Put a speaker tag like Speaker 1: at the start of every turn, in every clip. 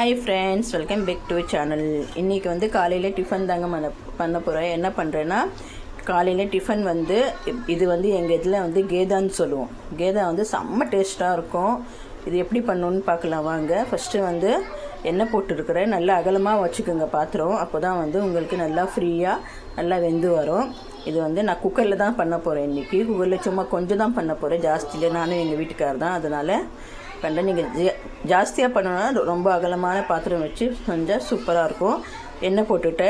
Speaker 1: Hi friends welcome back to channel இன்றைக்கி வந்து காலையில் டிஃபன் தாங்க பண்ண பண்ண போகிறேன் என்ன பண்ணுறேன்னா காலையில் டிஃபன் வந்து இது வந்து எங்கள் இதில் வந்து கேதான்னு சொல்லுவோம். கேதா வந்து செம்ம டேஸ்ட்டாக இருக்கும். இது எப்படி பண்ணணுன்னு பார்க்கலாம். வாங்க. ஃபஸ்ட்டு வந்து எண்ணெய் போட்டுருக்குறேன். நல்லா அகலமாக வச்சுக்கோங்க பாத்திரம். அப்போ தான் வந்து உங்களுக்கு நல்லா ஃப்ரீயாக நல்லா வெந்து வரும். இது வந்து நான் குக்கரில் தான் பண்ண போகிறேன் இன்றைக்கி குக்கரில் சும்மா கொஞ்சம் தான் பண்ண போகிறேன் ஜாஸ்தியில். நானும் எங்கள் வீட்டுக்காரர் தான். அதனால் கண்ட நீங்கள் ஜா ஜாஸ்தியாக பண்ணணும்னா ரொம்ப அகலமான பாத்திரம் வச்சு செஞ்சால் சூப்பராக இருக்கும். எண்ணெய் போட்டுட்டு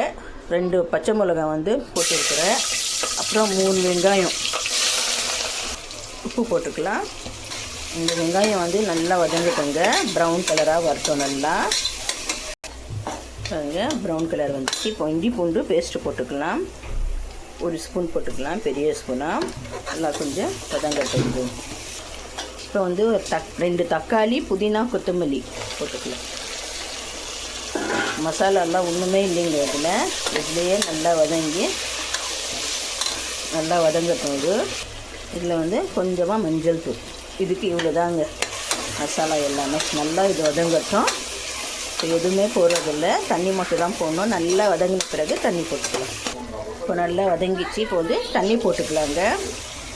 Speaker 1: ரெண்டு பச்சை மிளகாய் வந்து போட்டுருக்குறேன். அப்புறம் மூணு வெங்காயம். உப்பு போட்டுக்கலாம். இந்த வெங்காயம் வந்து நல்லா வதங்கிட்டோங்க ப்ரௌன் கலராக வரட்டும் நல்லா. பாருங்க ப்ரௌன் கலர் வந்துச்சு. இப்போ இஞ்சி பூண்டு பேஸ்ட்டு போட்டுக்கலாம். ஒரு ஸ்பூன் போட்டுக்கலாம். பெரிய ஸ்பூனாக நல்லா கொஞ்சம் வதங்கட்டும் இப்போ வந்து ஒரு தக் ரெண்டு தக்காளி புதினா கொத்தமல்லி போட்டுக்கலாம். மசாலாலாம் ஒன்றுமே இல்லைங்க இதில். இதுலேயே நல்லா வதங்கி நல்லா வதங்கட்டும் இது இதில் வந்து கொஞ்சமாக மஞ்சள் தூள். இதுக்கு இவ்வளோ தாங்க மசாலா எல்லாமே. நல்லா இது வதங்கட்டும். இப்போ எதுவுமே போடுறதில்ல தண்ணி மட்டும் தான் போடணும். நல்லா வதங்கின பிறகு தண்ணி போட்டுக்கலாம். இப்போ நல்லா வதங்கிச்சு இப்போ வந்து தண்ணி போட்டுக்கலாங்க.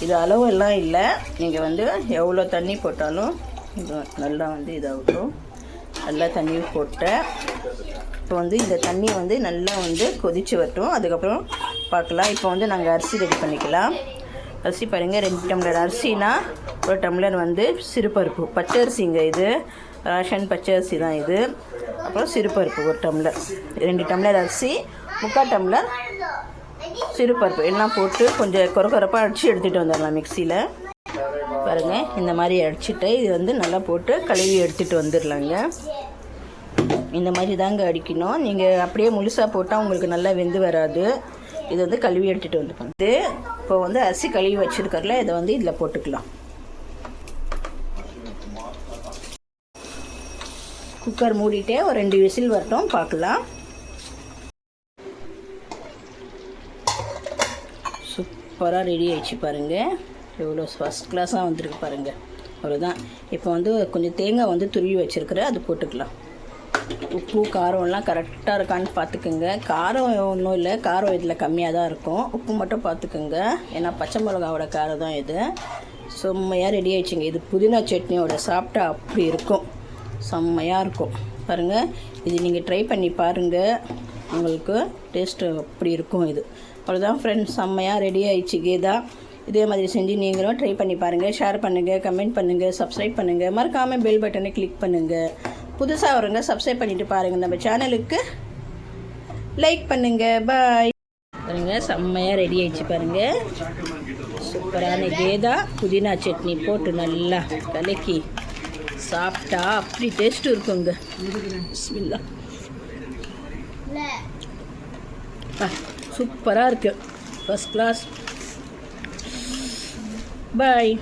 Speaker 1: இது அளவு எல்லாம் இல்லை. நீங்கள் வந்து எவ்வளோ தண்ணி போட்டாலும் இது நல்லா வந்து இதாகட்டும். நல்லா தண்ணி போட்டேன் இப்போ வந்து இந்த தண்ணி வந்து நல்லா வந்து கொதிச்சு வரட்டும். அதுக்கப்புறம் பார்க்கலாம். இப்போ வந்து நாங்கள் அரிசி ரெடி பண்ணிக்கலாம். அரிசி பாருங்கள் ரெண்டு டம்ளர். அரிசினா ஒரு டம்ளர் வந்து சிறுபருப்பு. பச்சை அரிசிங்க இது. ரேஷன் பச்சை அரிசி தான் இது. அப்புறம் சிறுபருப்பு ஒரு டம்ளர். ரெண்டு டம்ளர் அரிசி முக்கால் டம்ளர் சிறுபருப்பு எல்லாம் போட்டு கொஞ்சம் குறக்குறப்பாக அடித்து எடுத்துகிட்டு வந்துடலாம் மிக்சியில். பாருங்கள் இந்த மாதிரி அடிச்சுட்டு இது வந்து நல்லா போட்டு கழுவி எடுத்துகிட்டு வந்துடலாங்க. இந்த மாதிரி தாங்க அடிக்கணும். நீங்கள் அப்படியே முழுசாக போட்டால் உங்களுக்கு நல்லா வெந்து வராது. இது வந்து கழுவி எடுத்துகிட்டு வந்து இது இப்போ வந்து அரிசி கழுவி வச்சுருக்கறல இதை வந்து இதில் போட்டுக்கலாம். குக்கர் மூடிட்டே ஒரு ரெண்டு விசில் வரட்டும் பார்க்கலாம். சூப்பராக ரெடி ஆயிடுச்சு பாருங்கள் எவ்வளோ ஃபஸ்ட் கிளாஸாக வந்திருக்கு பாருங்கள் அவ்வளோதான் இப்போ வந்து கொஞ்சம் தேங்காய் வந்து துருவி வச்சுருக்குறேன். அது போட்டுக்கலாம். உப்பு காரம்லாம் கரெக்டாக இருக்கான்னு பார்த்துக்குங்க. காரம் ஒன்றும் இல்லை. காரம் இதில் கம்மியாக தான் இருக்கும். உப்பு மட்டும் பார்த்துக்குங்க. ஏன்னா பச்சை மிளகாவோட காரம் தான் இது. செம்மையாக ரெடி ஆயிடுச்சுங்க. இது புதினா சட்னியோட சாப்பிட்டா அப்படி இருக்கும். செம்மையாக இருக்கும். பாருங்கள் இது நீங்கள் ட்ரை பண்ணி பாருங்கள் உங்களுக்கு டேஸ்ட்டு அப்படி இருக்கும் இது. அவ்வளோதான் ஃப்ரெண்ட்ஸ் செம்மையாக ரெடி ஆயிடுச்சு கேதா. இதே மாதிரி செஞ்சு நீங்களும் ட்ரை பண்ணி பாருங்கள் ஷேர் பண்ணுங்கள் கமெண்ட் பண்ணுங்கள் சப்ஸ்கிரைப் பண்ணுங்கள் மறக்காமல் பெல் பட்டனை கிளிக் பண்ணுங்கள் புதுசாக வரவங்க சப்ஸ்கிரைப் பண்ணிட்டு பாருங்கள் நம்ம சேனலுக்கு லைக் பண்ணுங்கள் பாய் பாருங்க செம்மையாக ரெடி ஆயிடுச்சு பாருங்கள் சூப்பரான கேதா. புதினா சட்னி போட்டு நல்லா கலக்கி சாப்பிட்டா அப்படி டேஸ்ட்டு இருக்குங்க. பிஸ்மில்லா சூப்பராக இருக்குது ஃபஸ்ட் கிளாஸ் பாய்